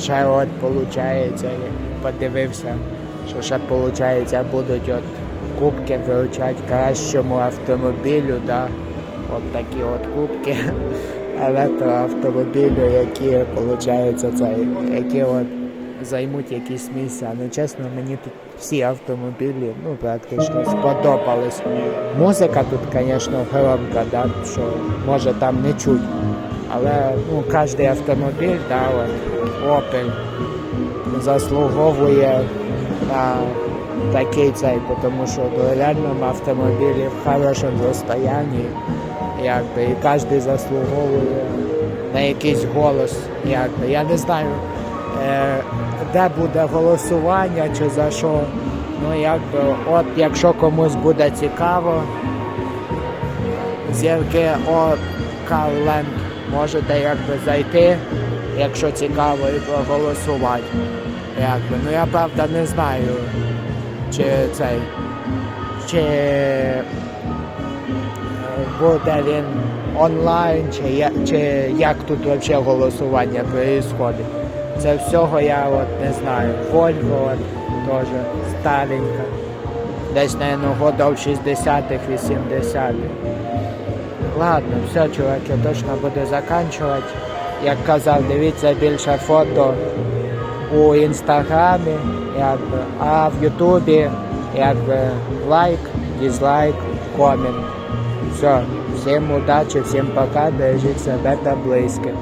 ще от виходить, подивився, що ще виходить, будуть от кубки вручати кращому автомобілю, да? от такі от кубки електроавтомобілю, які виходить, цей, які от займуть якісь місця. Ну чесно, мені тут всі автомобілі ну, практично сподобались. Музика тут, звісно, громка, да, що може там не чуть. Але ну, кожен автомобіль, да, от, Opel заслуговує на такий цей, тому що до реальному автомобілі в хорошому состоянні, якби, і кожен заслуговує на якийсь голос. Якби. Я не знаю, е, де буде голосування чи за що. Ну, якби, от якщо комусь буде цікаво, зірки О Калленд можете якби зайти, якщо цікаво, і проголосувати. Якби. Ну я правда не знаю, чи цей, чи е, буде він онлайн, чи, чи як тут взагалі голосування відбувається. Це всього я от не знаю. Вольво теж старенька. Десь, мабуть, годов 60-х, 80-х. Ладно, все, чуваки, точно буду заканчувати. Як казав, дивіться більше фото у інстаграмі, якби, а в Ютубі якби лайк, дизлайк, комент. Все, всім удачі, всім пока, бережіть себе та близьких.